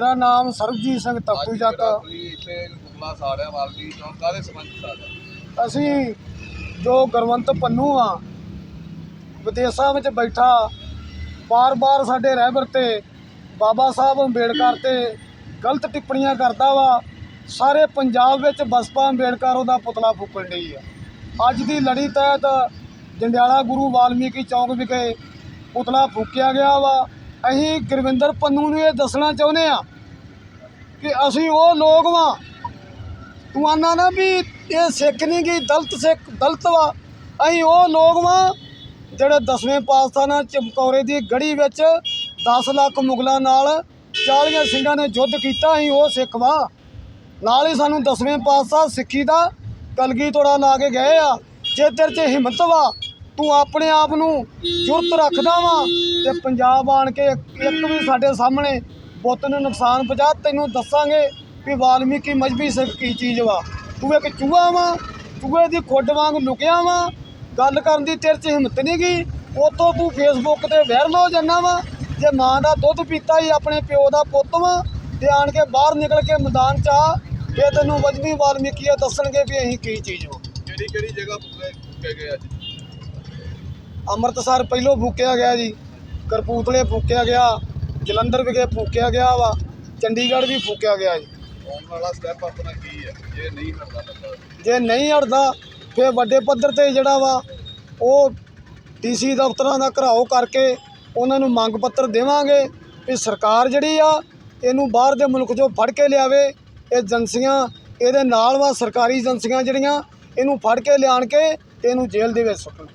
ਮੇਰਾ ਨਾਮ ਸਰਬਜੀਤ ਸਿੰਘ ਤਪੂ ਜੱਟ ਇੱਥੇ ਮੁਗਲਾ ਸਾੜਿਆ ਵਾਲਦੀ ਚੌਂਕ ਕਾਦੇ ਸੰਬੰਧ ਸਾੜਿਆ? ਅਸੀਂ ਜੋ ਗੁਰਵੰਤ ਪੰਨੂ ਆ ਵਿਦੇਸ਼ਾਂ ਵਿੱਚ ਬੈਠਾ ਬਾਰ-ਬਾਰ ਸਾਡੇ ਰਹਿਬਰ ਤੇ ਬਾਬਾ ਸਾਹਿਬ ਅੰਬੇਡਕਰ ਤੇ ਗਲਤ ਟਿੱਪਣੀਆਂ ਕਰਦਾ ਵਾ ਸਾਰੇ ਪੰਜਾਬ ਵਿੱਚ ਬਸਪਾ ਅੰਬੇਡਕਰ ਉਹਦਾ ਪੁਤਲਾ ਫੂਕਣ ਡਈ ਆ। ਅੱਜ ਦੀ ਲੜੀ ਤਹਿਤ ਜੰਡਿਆਲਾ ਗੁਰੂ ਵਾਲਮੀਕੀ ਚੌਂਕ ਵਿਖੇ ਪੁਤਲਾ ਫੂਕਿਆ ਗਿਆ ਵਾ। ਅਸੀਂ ਗੁਰਵਿੰਦਰ ਪੰਨੂ ਨੂੰ ਇਹ ਦੱਸਣਾ ਚਾਹੁੰਦੇ ਆ ਕਿ ਅਸੀਂ ਉਹ ਲੋਕ ਵਾਂ। ਤੂੰ ਆਨਾ ਨਾ ਵੀ ਇਹ ਸਿੱਖ ਨਹੀਂ ਗਈ, ਦਲਤ ਸਿੱਖ, ਦਲਤ ਵਾ। ਅਸੀਂ ਉਹ ਲੋਕ ਵਾਂ ਜਿਹੜੇ ਦਸਵੇਂ ਪਾਤਸ਼ਾਹ ਨਾਲ ਚਮਕੌਰੇ ਦੀ ਗੜੀ ਵਿੱਚ 10 ਲੱਖ ਮੁਗਲਾਂ ਨਾਲ 40 ਸਿੰਘਾਂ ਨੇ ਯੁੱਧ ਕੀਤਾ, ਅਸੀਂ ਉਹ ਸਿੱਖ ਵਾਂ। ਨਾਲ ਹੀ ਸਾਨੂੰ ਦਸਵੇਂ ਪਾਤਸ਼ਾਹ ਸਿੱਖੀ ਦਾ ਕਲਗੀ ਤੋੜਾ ਲਾ ਕੇ ਗਏ ਆ। ਜੇ ਤੇਰੇ 'ਚ ਹਿੰਮਤ ਵਾ ਤੂੰ ਆਪਣੇ ਆਪ ਨੂੰ ਜੁਰਤ ਰੱਖਦਾ ਵਾ ਤੇ ਪੰਜਾਬ ਆਣ ਕੇ ਇੱਕ ਵੀ ਸਾਡੇ ਸਾਹਮਣੇ ਬੁੱਤ ਨੂੰ ਨੁਕਸਾਨ ਪਹੁੰਚਾ, ਤੈਨੂੰ ਦੱਸਾਂਗੇ ਵੀ ਵਾਲਮੀਕੀ ਮਜਬੀ ਸਿੱਖ ਕੀ ਚੀਜ਼ ਵਾ। ਤੂੰ ਇੱਕ ਚੂਹਾ ਵਾ, ਚੂਹੇ ਦੀ ਖੁੱਡ ਵਾਂਗ ਲੁਕਿਆ ਵਾ। ਗੱਲ ਕਰਨ ਦੀ ਤੇਰੇ 'ਚ ਹਿੰਮਤ ਨਹੀਂ ਗਈ ਉਤੋਂ ਤੂੰ ਫੇਸਬੁੱਕ ਤੇ ਵਾਇਰਲ ਹੋ ਜਾਂਦਾ ਵਾ। ਜੇ ਮਾਂ ਦਾ ਦੁੱਧ ਪੀਤਾ ਹੀ ਆਪਣੇ ਪਿਓ ਦਾ ਪੁੱਤ ਵਾ, ਤੇ ਆਣ ਕੇ ਬਾਹਰ ਨਿਕਲ ਕੇ ਮੈਦਾਨ 'ਚ ਆ ਇਹ ਤੈਨੂੰ ਮਜਬੀ ਵਾਲਮੀਕੀ ਦੱਸਣਗੇ ਵੀ ਅਸੀਂ ਕੀ ਚੀਜ਼ ਹੋ ਕਿਹੜੀ ਕਿਹੜੀ ਜਗ੍ਹਾ ਫੁੱਕੇ ਗਏ ਅੱਜ? ਅੰਮ੍ਰਿਤਸਰ ਪਹਿਲੋਂ ਫੂਕਿਆ ਗਿਆ ਜੀ ਕਰਪੂਤਲੇ ਫੂਕਿਆ ਗਿਆ ਜਲੰਧਰ ਵਿਖੇ ਫੂਕਿਆ ਗਿਆ ਵਾ ਚੰਡੀਗੜ੍ਹ ਵੀ ਫੂਕਿਆ ਗਿਆ ਜੀ। ਆਉਣ ਵਾਲਾ ਸਟੈਪ ਆਪਣਾ ਕੀ ਹੈ ਜੇ ਨਹੀਂ ਕਰਦਾ ਬੰਦਾ ਜੇ ਨਹੀਂ ਹਟਦਾ ਫਿਰ ਵੱਡੇ ਪੱਧਰ ਤੇ ਜਿਹੜਾ ਵਾ ਉਹ ਡੀਸੀ ਦਫ਼ਤਰਾਂ ਦਾ ਘਰਾਓ ਕਰਕੇ ਉਹਨਾਂ ਨੂੰ ਮੰਗ ਪੱਤਰ ਦੇਵਾਂਗੇ ਵੀ ਸਰਕਾਰ ਜਿਹੜੀ ਆ ਇਹਨੂੰ ਬਾਹਰ ਦੇ ਮੁਲਕ 'ਚੋਂ ਫੜ ਕੇ ਲਿਆਵੇ ਇਹ ਏਜੰਸੀਆਂ ਇਹਦੇ ਨਾਲ ਵਾ ਸਰਕਾਰੀ ਏਜੰਸੀਆਂ ਜਿਹੜੀਆਂ ਇਹਨੂੰ ਫੜ ਕੇ ਲਿਆਣ ਕੇ ਇਹਨੂੰ ਜੇਲ੍ਹ ਦੇ ਵਿੱਚ ਸੁੱਟਣ।